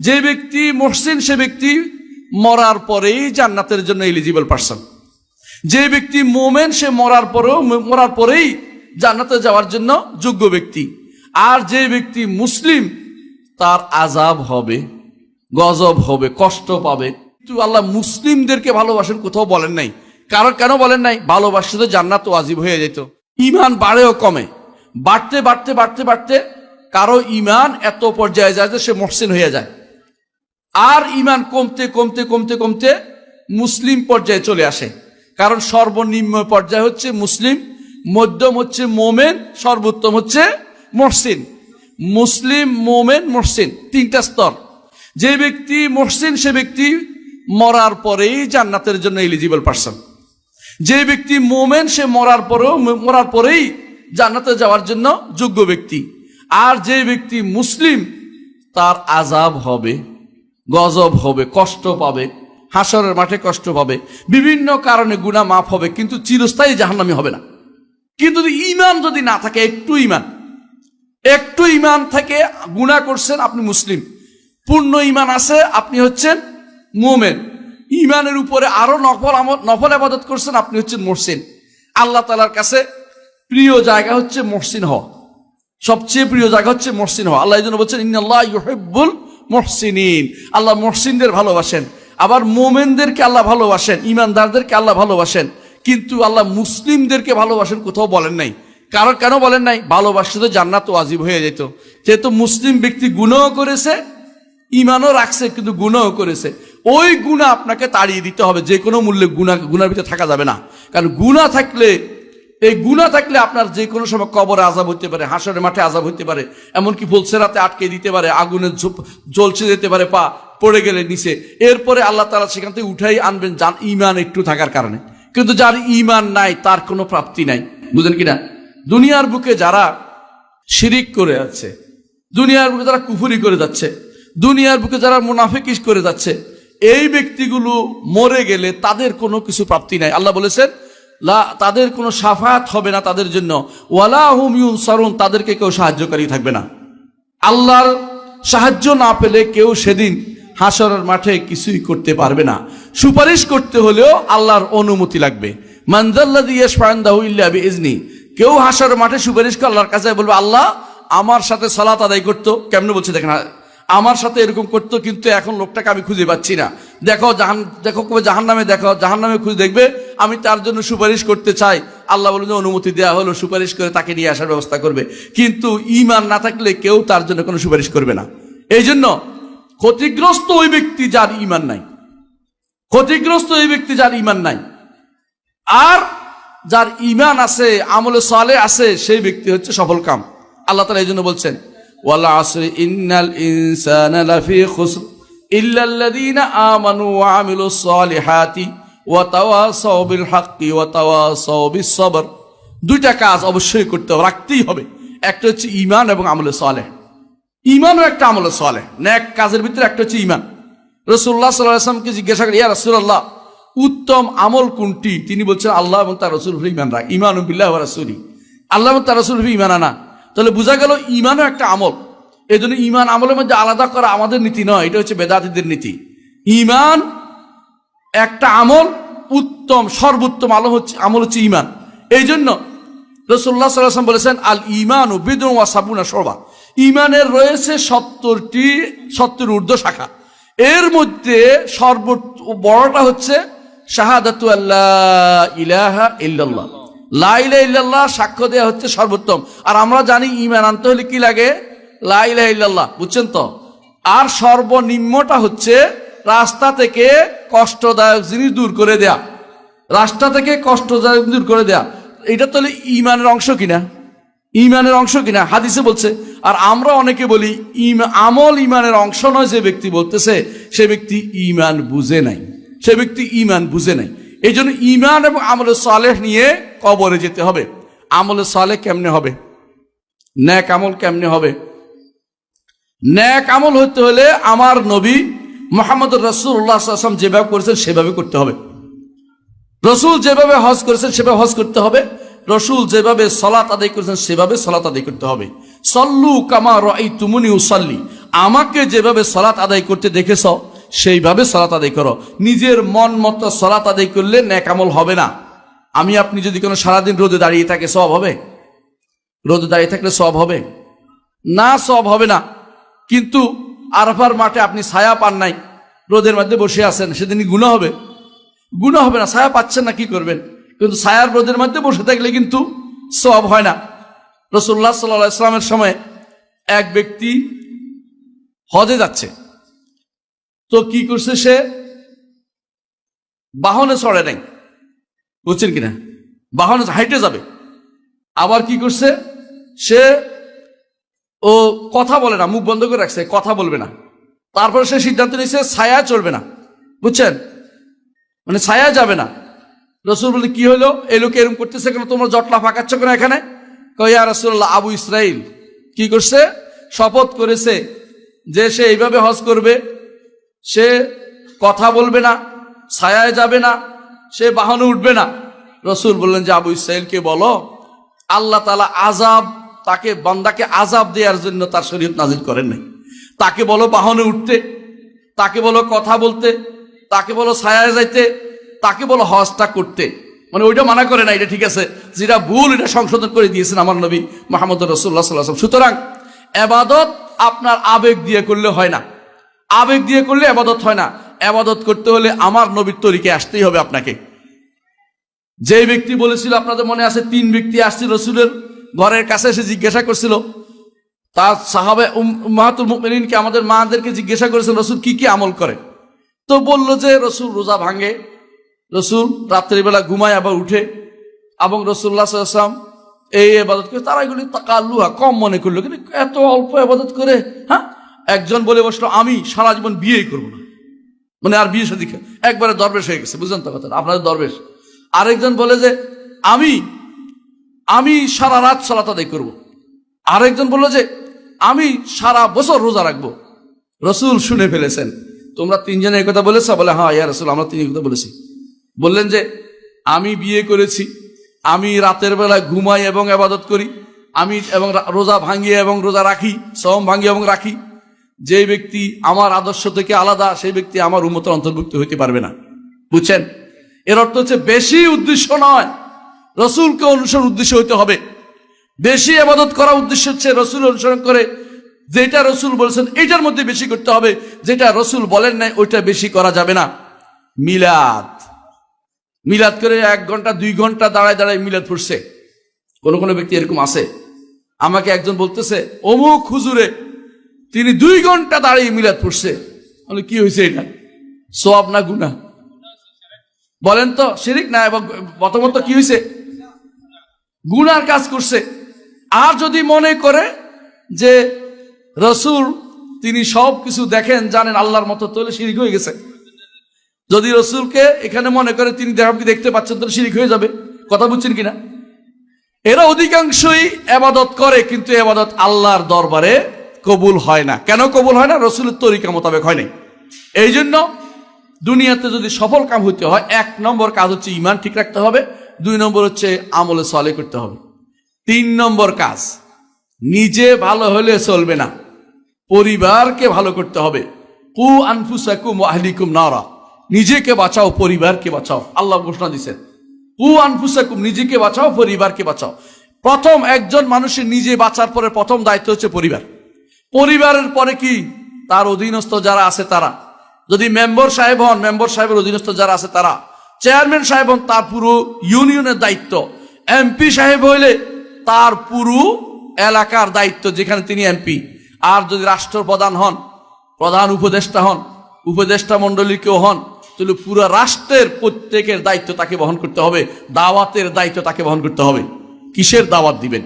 যে ব্যক্তি মহসিন, সে ব্যক্তি মরার পরেই জান্নাতের জন্য এলিজিবল পার্সন যে ব্যক্তি মোমেন, সে মরার পরেও মরার পরেই জান্নাতে যাওয়ার জন্য যোগ্য ব্যক্তি। আর যে ব্যক্তি মুসলিম, তার আজাব হবে, গজব হবে, কষ্ট পাবে। কিন্তু আল্লাহ মুসলিমদেরকে ভালোবাসেন কোথাও বলেন নাই। কারণ কেন বলেন নাই? ভালোবাসতে তো জান্নাত ওয়াজিব হয়ে যেত। ইমান বাড়েও কমে। বাড়তে বাড়তে বাড়তে বাড়তে কারও ইমান এত পর্যায়ে যায় যে সে মহসিন হয়ে যায়। আর ইমান কমতে কমতে কমতে কমতে মুসলিম পর্যায়ে চলে আসে। কারণ সর্বনিম্ন পর্যায়ে হচ্ছে মুসলিম, মধ্যম হচ্ছে মোমেন, সর্বোত্তম হচ্ছে মহসিন। মুসলিম, মোমেন, মহসিন, তিনটা স্তর। যে ব্যক্তি মহসিন, সে ব্যক্তি মরার পরেই জান্নাতের জন্য এলিজিবল পার্সন যে ব্যক্তি মোমেন, সে মরার পরেও, মরার পরেই জান্নাতে যাওয়ার জন্য যোগ্য ব্যক্তি। আর যে ব্যক্তি মুসলিম, তার আজাব হবে। গজব হবে, কষ্ট পাবে, হাসরের মাঠে কষ্ট পাবে, বিভিন্ন কারণে গুণা মাফ হবে, কিন্তু চিরস্থায়ী জাহান্নামি হবে না। কিন্তু ইমান যদি না থাকে, একটু ইমান একটু ইমান থেকে গুণা করছেন আপনি মুসলিম। পূর্ণ ইমান আছে, আপনি হচ্ছেন মোমেন। ইমানের উপরে আরও নফল নফল আবাদত করছেন, আপনি হচ্ছেন মহসিন। আল্লাহ তালার কাছে প্রিয় জায়গা হচ্ছে মহসিন হওয়া। সবচেয়ে প্রিয় জায়গা হচ্ছে মহসিন হওয়া। আল্লাহ জন্য বলছেন, ইন্নাল্লাহ ইউহিব্বুল মহসিনিন। আল্লাহ মহসিনদের ভালোবাসেন। আবার মোমেনদেরকে আল্লাহ ভালোবাসেন ইমানদারদেরকে আল্লাহ ভালোবাসেন। কিন্তু আল্লাহ মুসলিমদেরকে ভালোবাসেন কোথাও বলেন নাই। কারণ কেন বলেন নাই? ভালোবাসতে তো জান্নাত ওয়াজিব হয়ে যেত। যেহেতু মুসলিম ব্যক্তি গুণও করেছে ইমানও রাখছে, কিন্তু গুণও করেছে। ওই গুণা আপনাকে তাড়িয়ে দিতে হবে। যে কোনো মূল্যে গুণা গুণার ভিতরে থাকা যাবে না। কারণ গুণা থাকলে এই গুণা থাকলে আপনার যে কোনো সময় কবরে আজাব হতে পারে, হাসরের মাঠে আজাব হতে পারে, এমনকি রাতে আটকে দিতে পারে, আগুনে জ্বলছে যেতে পারে, পা পড়ে গেলে নিচে। এরপরে আল্লাহ তালা সেখান থেকে উঠাই আনবেন যান ইমান একটু থাকার কারণে। কিন্তু যার ইমান নাই, তার কোনো প্রাপ্তি নাই। বুঝলেন কিনা? দুনিয়ার বুকে যারা শিরিক করে যাচ্ছে, দুনিয়ার বুকে যারা কুফুরি করে যাচ্ছে, দুনিয়ার বুকে যারা মুনাফিকিস করে যাচ্ছে, এই ব্যক্তিগুলো মরে গেলে তাদের কোনো কিছু প্রাপ্তি নাই। আল্লাহ বলেছেন লা, তাদের কোনো সাফাত হবে না তাদের জন্য। ওয়ালা হুম তাদেরকে কেউ সাহায্যকারী থাকবে না। আল্লাহর সাহায্য না পেলে কেউ সেদিন হাসরের মাঠে কিছুই করতে পারবে না। সুপারিশ করতে হলেও আল্লাহর অনুমতি লাগবে। বিইজনি কেউ হাসর মাঠে সুপারিশ করে আল্লাহর কাছে বলবে, আল্লাহ, আমার সাথে সালাত আদায় করতো। কেমনে বলছে দেখেন আমার সাথে এরকম করতো, কিন্তু এখন লোকটাকে আমি খুঁজে পাচ্ছি না। দেখো জাহান, দেখো কবে জাহান নামে দেখো জাহান নামে খুঁজে দেখবে, আমি তার জন্য সুপারিশ করতে চাই। আল্লাহ বলে যে অনুমতি দেওয়া হলো, সুপারিশ করে তাকে নিয়ে আসার ব্যবস্থা করবে। কিন্তু ইমান না থাকলে কেউ তার জন্য কোনো সুপারিশ করবে না। এই জন্য ক্ষতিগ্রস্ত ওই ব্যক্তি যার ইমান নাই। ক্ষতিগ্রস্ত ওই ব্যক্তি যার ইমান নাই। আর যার ইমান আছে, আমলে সালে আছে, সেই ব্যক্তি হচ্ছে সফল কাম। আল্লাহ তালা এই জন্য বলছেন ওয়ালা আসরি ইন্নাল ইনসানা লাফি খুসর, ইল্লাল্লাযীনা আমানু ওয়া আমিলুস সালিহাতি ওয়া তাওয়াসাউ বিল হাক্কি ওয়া তাওয়াসাউ বিস সবর দুইটা কাজ অবশ্যই করতে হবে, রাখতেই হবে। একটা হচ্ছে ইমান এবং আমলে সালেহ। ইমানও একটা আমলে সালেহ। ন্যাক কাজের ভিতরে একটা হচ্ছে ইমান রসুল্লাহ সাল্লাহ আসলামকে জিজ্ঞাসা করি ইয়া রসুল্লাহ উত্তম আমল কোনটি? তিনি বলছেন, আল্লাহ এবং তার রসুল ইমান রাখ। ইমান বিল্লাহ রসুলি। আল্লাহ এবং তার রসুল ইমান আনা। তাহলে বোঝা গেল ইমানও একটা আমল। এই জন্য ইমান আমলের মধ্যে আলাদা করা আমাদের নীতি নয়, এটা হচ্ছে বেদাতিদের নীতি। ইমান একটা আমল, উত্তম, সর্বোত্তম আলো হচ্ছে, আমল হচ্ছে ইমান। এই জন্য রসুল্লাহ সাল্লাম বলেছেন, আল ইমান ও বিদুন ওয়া সাবুনা সরবা ইমানের রয়েছে সত্তরটি, সত্তর ঊর্ধ্ব শাখা। এর মধ্যে সর্ব বড়টা হচ্ছে শাহাদাতু আল্লাহ ইলাহা ইল্লাল্লাহ। লা ইলাহা ইল্লাল্লাহ সাক্ষ্য দেওয়া হচ্ছে সর্বোত্তম। আর আমরা জানি ইমান আনতে হলে কি লাগে? লা ইলাহা ইল্লাল্লাহ, বুঝছেন তো? আর সর্বনিম্নটা হচ্ছে রাস্তা থেকে কষ্টদায়ক জিনিস দূর করে দেয়া। রাস্তা থেকে কষ্টদায়ক দূর করে দেয়া। এটা তাহলে ইমানের অংশ কিনা? ইমানের অংশ কিনা? হাদিসে বলছে। আর আমরা অনেকে বলি ইম- আমল ইমানের অংশ নয় যে ব্যক্তি বলতেছে। সে ব্যক্তি ইমান বুঝে নাই। সে ব্যক্তি ইমান বুঝে নাই। এই জন্য ইমান এবং আমলে সালেহ নিয়ে কবরে যেতে হবে। আমলে সালে কেমনে হবে? ন্যাক আমল কেমনে হবে? ন্যাক আমল হতে হলে আমার নবী মোহাম্মদ রসুল্লাহ আসলাম যেভাবে করেছেন সেভাবে করতে হবে। রসুল যেভাবে হজ করেছেন সেভাবে হজ করতে হবে। রসুল যেভাবে সলাত আদায় করেছেন সেভাবে সলাত আদায় করতে হবে। সল্লু কামা এই তুমুনি উসল্লি, আমাকে যেভাবে সলাত আদায় করতে দেখেছ, সেইভাবে সলাত আদায় করো। নিজের মন মতো সলাত আদায় করলে ন্যাকামল হবে না। আমি, আপনি যদি কোনো সারাদিন রোদে দাঁড়িয়ে থাকে, সব হবে? রোদে দাঁড়িয়ে থাকলে সব হবে? না, সব হবে না। কিন্তু আরফার মাঠে আপনি ছায়া পান নাই, রোদের মধ্যে বসে আছেন সেদিন গুণা হবে। গুণা হবে না, ছায়া পাচ্ছেন না, কি করবেন? কিন্তু ছায়ার রোদের মধ্যে বসে থাকলে কিন্তু সব হয় না। রসুল্লাহ সাল্লাহ ইসলামের সময় এক ব্যক্তি হজে যাচ্ছে। তো কি করছে সে? বাহনে চড়ে নাই। বুঝছেন কিনা? বাহন হাইটে যাবে। আবার কি করছে? সে ও কথা বলে না, মুখ বন্ধ করে রাখছে, কথা বলবে না। তারপরে সে সিদ্ধান্ত নিয়েছে, ছায়া চলবে না। বুঝছেন? মানে ছায়া যাবে না। রসুল বলে কি হলো? এই লোক এরকম করতেছে কেন? তোমরা জটলা ফাঁকাচ্ছ কেন এখানে? কয়া রসুল্লাহ আবু ইসরাইল কি করছে? শপথ করেছে যে সে এইভাবে হজ করবে। সে কথা বলবে না, ছায়ায় যাবে না। সে বাহনে উঠবে না। রসুল বললেন, যে আবু ইসরাইলকে বলো, আল্লাহ তালা আজাব তাকে, বান্দাকে আজাব দেওয়ার জন্য তার শরীয়ত নাজিল করেন নাই। তাকে বলো বাহনে উঠতে, তাকে বলো কথা বলতে, তাকে বলো ছায়ায় যাইতে, তাকে বলো হজটা করতে। মানে ওইটা মানা করে না, এটা ঠিক আছে। যেটা ভুল, এটা সংশোধন করে দিয়েছেন আমার নবী মোহাম্মদ রসুল্লাহ সাল্লাহ সুতরাং এবাদত আপনার আবেগ দিয়ে করলে হয় না। আবেগ দিয়ে করলে আবাদত হয় না। আবাদত করতে হলে আমার নবীর তরিকে আসতেই হবে আপনাকে। যে ব্যক্তি বলেছিল, আপনাদের মনে আছে তিন ব্যক্তি আসছিল রসুলের ঘরের কাছে, এসে জিজ্ঞাসা করছিল, তার সাহাবে মাহাতুল মুমিনিনকে, আমাদের মাদেরকে জিজ্ঞাসা করেছেন রসুল কি কি আমল করে তো বলল যে, রসুল রোজা ভাঙে, রসুল রাত্রিবেলা ঘুমায় আবার উঠে, এবং রসুল্লাহ সাল্লাম এই আবাদত করে তারা এগুলি তাকাল্লুহা, কম মনে করল, কিন্তু এত অল্প এবাদত করে হ্যাঁ? একজন বলে বসল, আমি সারা জীবন বিয়েই করব না। মানে আর বিয়ে সাথে একবারে দরবেশ হয়ে গেছে, বুঝলেন তো কথা আপনাদের দরবেশ। আরেকজন বলে যে, আমি আমি সারা রাত সালাত আদায় করব। আরেকজন বলল যে, আমি সারা বছর রোজা রাখব। রসুল শুনে ফেলেছেন। তোমরা তিনজনে কথা বলেছ? বলে হ্যাঁ ইয়া রসুল, আমরা তিন কথা বলেছি। বললেন যে, আমি বিয়ে করেছি, আমি রাতের বেলা ঘুমাই এবং আবাদত করি, আমি এবং রোজা ভাঙি এবং রোজা রাখি সম ভাঙি এবং রাখি যে ব্যক্তি আমার আদর্শ থেকে আলাদা, সেই ব্যক্তি আমার উন্মতের অন্তর্ভুক্ত হইতে পারবে না। বুঝছেন? এর অর্থ হচ্ছে বেশি উদ্দেশ্য নয়, রসুলকে অনুসরণ উদ্দেশ্য হইতে হবে। বেশি আবাদত করা উদ্দেশ্য হচ্ছে রসুল অনুসরণ করে, যেটা রসুল বলেছেন এটার মধ্যে বেশি করতে হবে, যেটা রসুল বলেন নাই ওইটা বেশি করা যাবে না। মিলাদ। মিলাদ করে এক ঘণ্টা, দুই ঘণ্টা দাঁড়ায় দাঁড়ায় মিলাদ ফুটছে কোনো কোনো ব্যক্তি এরকম আছে। আমাকে একজন বলতেছে, অমুক হুজুরে তিনি দুই ঘণ্টা দাঁড়িয়ে মিলাদ পড়ছে। বলে কি হয়েছে এটা? সব না গুনা বলেন তো, শিরিক না এবং প্রথমত কি হয়েছে? গুনার কাজ করছে। আর যদি মনে করে যে রসুল, তিনি সব কিছু দেখেন, জানেন আল্লাহর মতো, তাহলে শিরিক হয়ে গেছে। যদি রসুলকে এখানে মনে করে তিনি দেখাবকে দেখতে পাচ্ছেন, তাহলে শিরিক হয়ে যাবে। কথা বুঝছেন কিনা? এরা অধিকাংশই এবাদত করে, কিন্তু এবাদত আল্লাহর দরবারে কবুল হয় না। কেন কবুল হয় না? রসুলের তরিকা মোতাবেক হয় নাই। এই জন্য দুনিয়াতে যদি সফল কাম হইতে হয়, এক নম্বর কাজ হচ্ছে ইমান ঠিক রাখতে হবে, দুই নম্বর হচ্ছে আমলে সলে করতে হবে। তিন নম্বর কাজ, নিজে ভালো হলে চলবে না। পরিবারকে ভালো করতে হবে। কু আনফুসাকুম আহলিকুম নারা। নিজেকে বাঁচাও, পরিবারকে বাঁচাও। আল্লাহ ঘোষণা দিচ্ছেন কু আনফুসাকুম, নিজেকে বাঁচাও, পরিবারকে বাঁচাও। প্রথম একজন মানুষের নিজে বাঁচার পরে প্রথম দায়িত্ব হচ্ছে পরিবার। পরিবারের পরে কি? তার অধীনস্থ যারা আছে তারা। যদি মেম্বার সাহেব হন, মেম্বার সাহেবের অধীনস্থ যারা আছে তারা। চেয়ারম্যান সাহেব হন, তার পুরো ইউনিয়নের দায়িত্ব। এমপি সাহেব হইলে তার পুরো এলাকার দায়িত্ব, যেখানে তিনি এমপি। আর যদি রাষ্ট্রপ্রধান হন, প্রধান উপদেষ্টা হন, উপদেষ্টা মণ্ডলী কেউ হন, তাহলে পুরো রাষ্ট্রের প্রত্যেকের দায়িত্ব তাকে বহন করতে হবে। দাওয়াতের দায়িত্ব তাকে বহন করতে হবে। কিসের দাওয়াত দিবেন?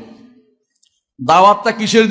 দাওয়াতটা কিসের